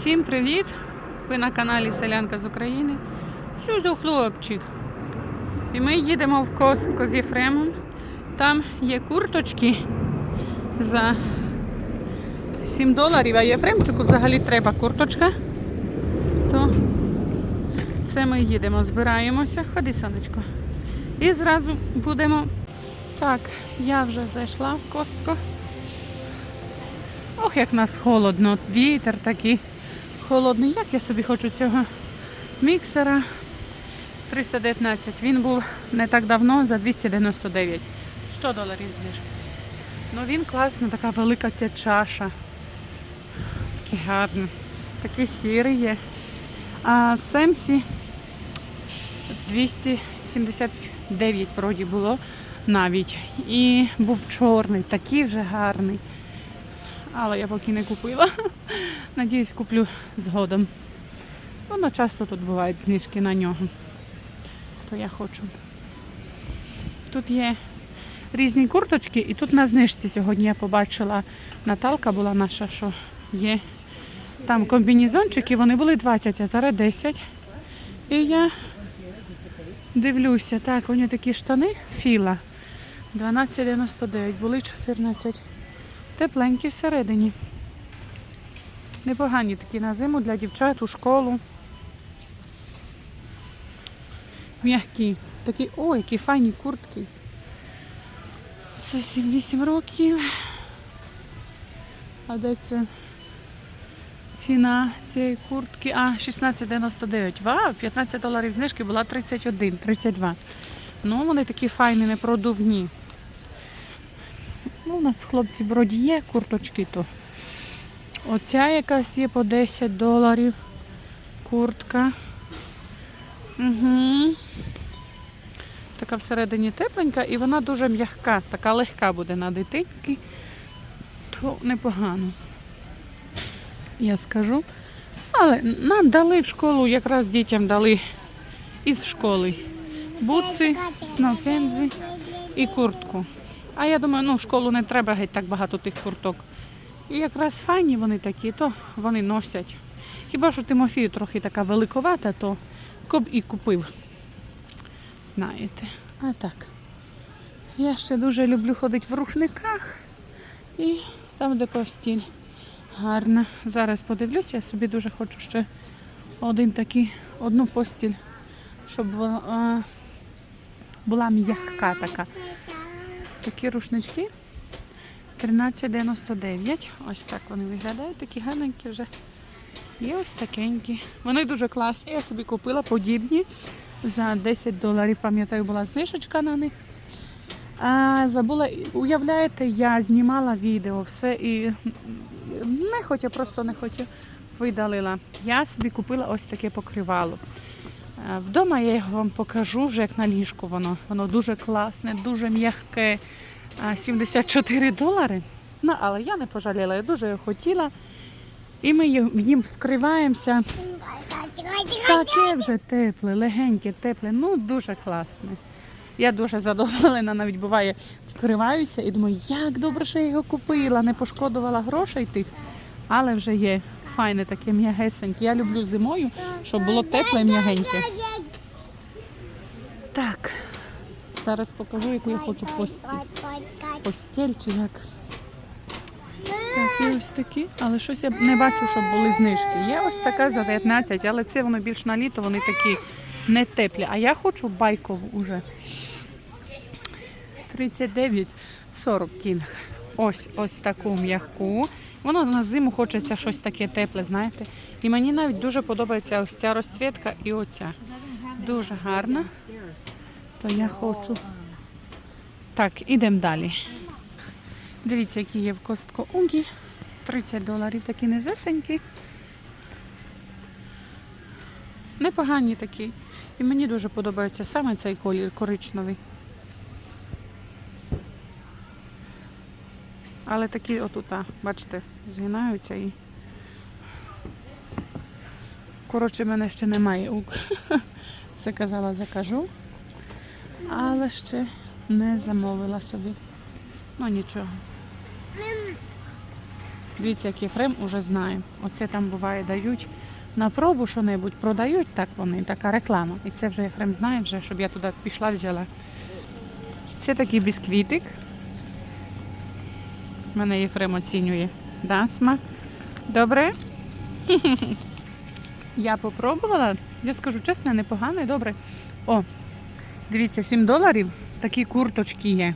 Всім привіт! Ви на каналі Селянка з України. Сюзу хлопчик. І ми їдемо в Костко з Єфремом. Там є курточки за 7 доларів, а Єфремчику взагалі треба курточка. То це ми їдемо, збираємося. Ходи, сонечко. І зразу будемо. Так, я вже зайшла в Костко. Ох, як нас холодно, вітер такий холодний. Як я собі хочу цього міксера 319. Він був не так давно за 299. 100 доларів знижки. Ну він класний, така велика ця чаша. Такий гарний. Такий сірий є. А в Семсі 279 вроді було навіть. І був чорний, такий вже гарний. Але я поки не купила. Надіюсь, куплю згодом. Воно часто тут бувають знижки на нього. То я хочу. Тут є різні курточки, і тут на знижці сьогодні я побачила Наталка була наша, що є. Там комбінезончики, вони були 20, а зараз 10. І я дивлюся, так, у нього такі штани філа. 12,99, були 14. Тепленькі всередині. Непогані такі на зиму для дівчат у школу. М'які. Такі, о, які файні куртки. Це 7-8 років. А де це ціна цієї куртки? А, 16,99. Вау, 15 доларів знижки була 31, 32. Ну, вони такі файні, непродувні. Ну, у нас хлопці вроді є курточки, то оця якась є по 10 доларів. Куртка. Угу. Така всередині тепленька і вона дуже м'яка, така легка буде на дитинки, то непогано. Я скажу. Але нам дали в школу, якраз дітям дали із школи бутси, снокензи і куртку. А я думаю, ну в школу не треба геть так багато тих курток. І якраз файні вони такі, то вони носять. Хіба що Тимофію трохи така великовата, то коб і купив. Знаєте. А так. Я ще дуже люблю ходити в рушниках і там, де постіль. Гарна. Зараз подивлюся, я собі дуже хочу ще один такий, одну постіль, щоб вона була м'яка така. Такі рушнички 13,99. Ось так вони виглядають, такі гарненькі вже. І ось такенькі. Вони дуже класні. Я собі купила подібні за 10 доларів. Пам'ятаю, була знижечка на них. А, забула, уявляєте, я знімала відео, все і не хотя, просто не хотя видалила. Я собі купила ось таке покривало. Вдома я його вам покажу, вже як на ліжку воно. Воно дуже класне, дуже м'яке. 74 долари. Ну, але я не пожаліла, я дуже його хотіла. І ми їм вкриваємося. Таке вже тепле, легеньке, тепле, ну дуже класне. Я дуже задоволена, навіть буває, вкриваюся і думаю, як добре, що я його купила, не пошкодувала грошей тих, але вже є файне таке м'ягесеньке. Я люблю зимою, щоб було тепле і м'ягеньке. Так, зараз покажу, яку я хочу постіль. Постіль чи як. Так, є ось такі, але щось я не бачу, щоб були знижки. Є ось така за 19, але це воно більш на літо, вони такі не теплі. А я хочу байкову уже. 39, 40 кінг. Ось ось таку м'яку. Воно на зиму хочеться щось таке тепле, знаєте. І мені навіть дуже подобається ось ця розцвітка і оця. Дуже гарна. То я хочу. Так, ідемо далі. Дивіться, які є в костко унгі. 30 доларів такі незесенькі. Непогані такі. І мені дуже подобається саме цей колір коричневий. Але такі отута, бачите, згинаються і. Коротше, мене ще немає. Все казала, закажу. Але ще не замовила собі. Ну нічого. Дивіться, як Єфрем уже знає. Оце там буває дають на пробу що-небудь, продають так вони, така реклама. І це вже Єфрем знає, вже, щоб я туди пішла, взяла. Це такий бісквітик. Мене Єфрем оцінює. Да, смак? Добре? Я попробувала. Я скажу чесно, непогано добре. О, дивіться, 7 доларів. Такі курточки є.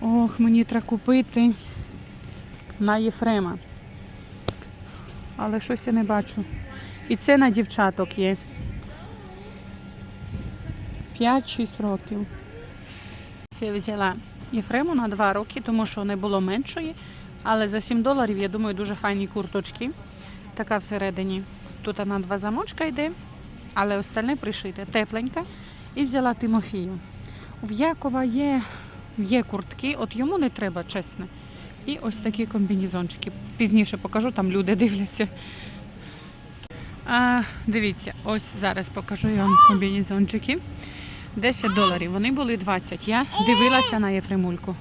Ох, мені треба купити на Єфрема. Але щось я не бачу. І це на дівчаток є. 5-6 років. Це взяла Єфрему на 2 роки, тому що не було меншої. Але за 7 доларів, я думаю, дуже файні курточки. Така всередині. Тут на два замочка йде, але остальне пришите. Тепленька. І взяла Тимофію. В Якова є, є куртки, от йому не треба, чесно. І ось такі комбінезончики. Пізніше покажу, там люди дивляться. А, дивіться, ось зараз покажу я вам комбінезончики. 10 доларів. Вони були 20. Я дивилася на Єфремульку.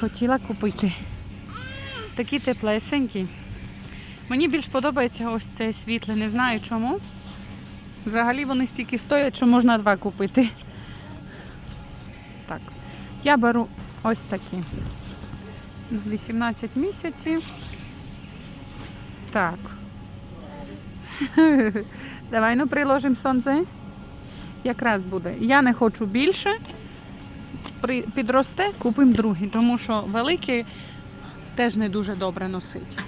Хотіла купити. Такі теплесенькі. Мені більш подобається ось цей світлий, не знаю чому. Взагалі вони стільки стоять, що можна два купити. Так, я беру ось такі. 18 місяців. Так. Давай ну приложимо сонце. Якраз буде. Я не хочу більше. Підросте, купимо другий, тому що великий теж не дуже добре носить.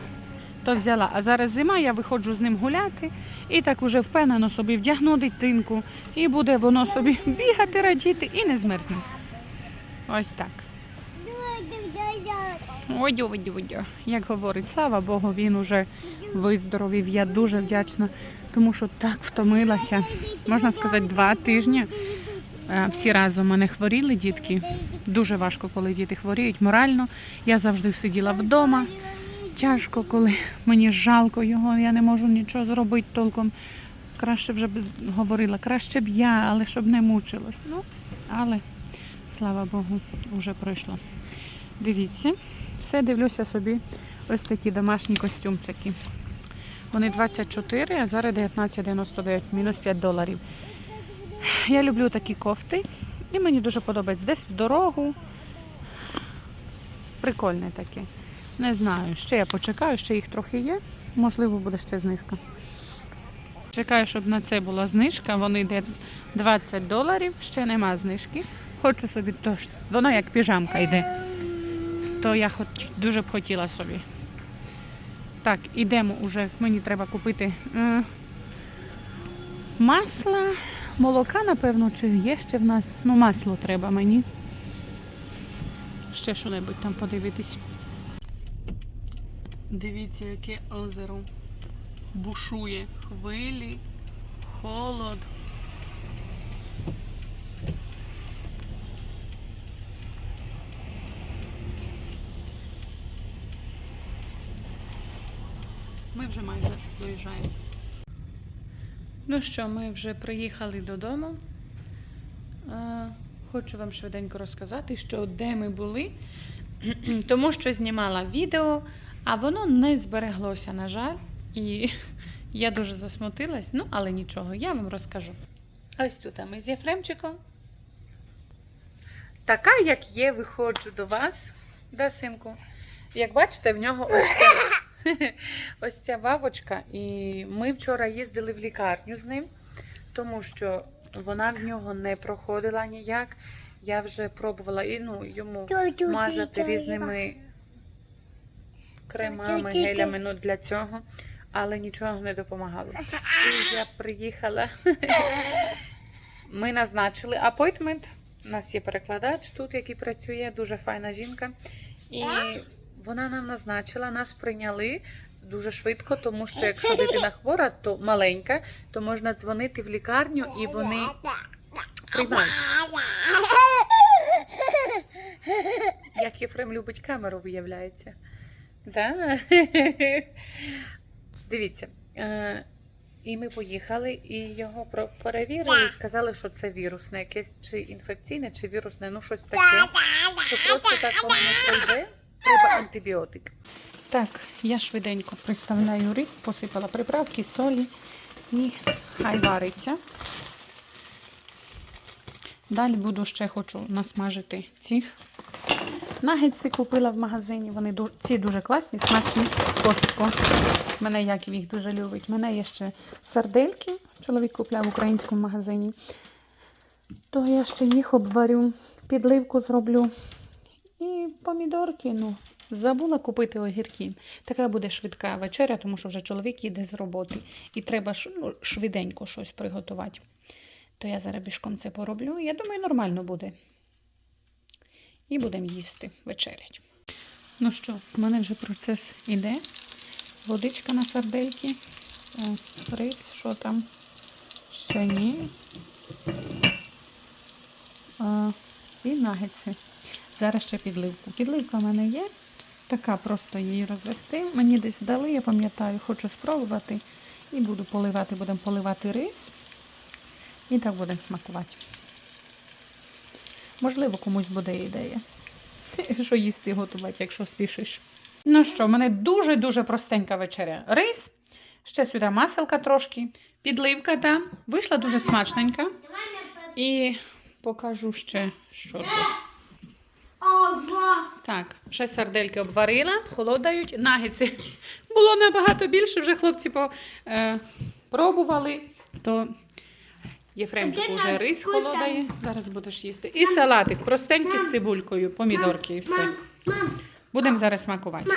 То взяла. А зараз зима, я виходжу з ним гуляти і так уже впевнено собі вдягну дитинку, і буде воно собі бігати, радіти і не змерзне. Ось так. Ой, ой, ой. Як говорить, слава Богу, він уже виздоровів. Я дуже вдячна, тому що так втомилася. Можна сказати, два тижні. Е, Всі разом мене хворіли дітки. Дуже важко, коли діти хворіють морально. Я завжди сиділа вдома. Тяжко, коли мені жалко його, я не можу нічого зробити толком. Краще вже б говорила, краще б я, але щоб не мучилось. Ну, але слава Богу, вже пройшло. Дивіться, все дивлюся собі. Ось такі домашні костюмчики. Вони 24, а зараз 19,99, мінус 5 доларів. Я люблю такі кофти і мені дуже подобається. Десь в дорогу. Прикольне таке. Не знаю, ще я почекаю, ще їх трохи є. Можливо, буде ще знижка. Чекаю, щоб на це була знижка. Вони йде 20 доларів, ще нема знижки. Хочу собі то воно як піжамка йде. То я хоч дуже б хотіла собі. Так, ідемо уже. Мені треба купити е, масла, молока, напевно, чи є ще в нас. Ну, масло треба мені. Ще що-небудь там подивитись. Дивіться, яке озеро. Бушує хвилі, холод. Ми вже майже доїжджаємо. Ну що, ми вже приїхали додому. Е, Хочу вам швиденько розказати, що де ми були, тому що знімала відео, а воно не збереглося, на жаль. І я дуже засмутилась, ну але нічого, я вам розкажу. Ось тут ми з Єфремчиком. Така, як є, виходжу до вас, до синку. Як бачите, в нього ось ця, ось ця вавочка. І ми вчора їздили в лікарню з ним, тому що вона в нього не проходила ніяк. Я вже пробувала і, ну, йому мазати різними кремами, гелями ну, для цього, але нічого не допомагало. І я приїхала. Ми назначили апойтмент. У нас є перекладач тут, який працює, дуже файна жінка. І вона нам назначила, нас прийняли дуже швидко, тому що якщо дитина хвора, то маленька, то можна дзвонити в лікарню і вони приймають. Як Єфрем любить камеру, виявляється. Да? Дивіться. Е, і ми поїхали, і його перевірили і сказали, що це вірусне, якесь чи інфекційне, чи вірусне, ну щось таке. Що просто так воно не пройде, треба антибіотик. Так, я швиденько приставляю рис, посипала приправки, солі і хай вариться. Далі буду ще хочу насмажити ці нагетси купила в магазині. Вони ці дуже класні, смачні. Костко. Мене Яків їх дуже любить. Мене є ще сардельки. Чоловік купляв в українському магазині. То я ще їх обварю, підливку зроблю. І помідорки, ну, забула купити огірки. Така буде швидка вечеря, тому що вже чоловік їде з роботи. І треба ну, швиденько щось приготувати. То я зараз бішком це пороблю. Я думаю, нормально буде. І будемо їсти вечерять. Ну що, в мене вже процес іде. Водичка на сардельки. О, рис, що там? Ще ні. А, і нагетси. Зараз ще підливку. Підливка в мене є. Така просто її розвести. Мені десь дали, я пам'ятаю, хочу спробувати. І буду поливати, будемо поливати рис. І так будемо смакувати. Можливо, комусь буде ідея. Що їсти готувати, якщо спішиш. Ну що, в мене дуже-дуже простенька вечеря. Рис, ще сюди маселка трошки, підливка там. Вийшла дуже смачненька. І покажу ще, що тут. Так, ще сардельки обварила, холодають. Нагіці було набагато більше, вже хлопці по, е, пробували. То Єфремчик уже рис холодає. Зараз будеш їсти. І салатик простенький з цибулькою, помідорки і все. Будемо зараз смакувати.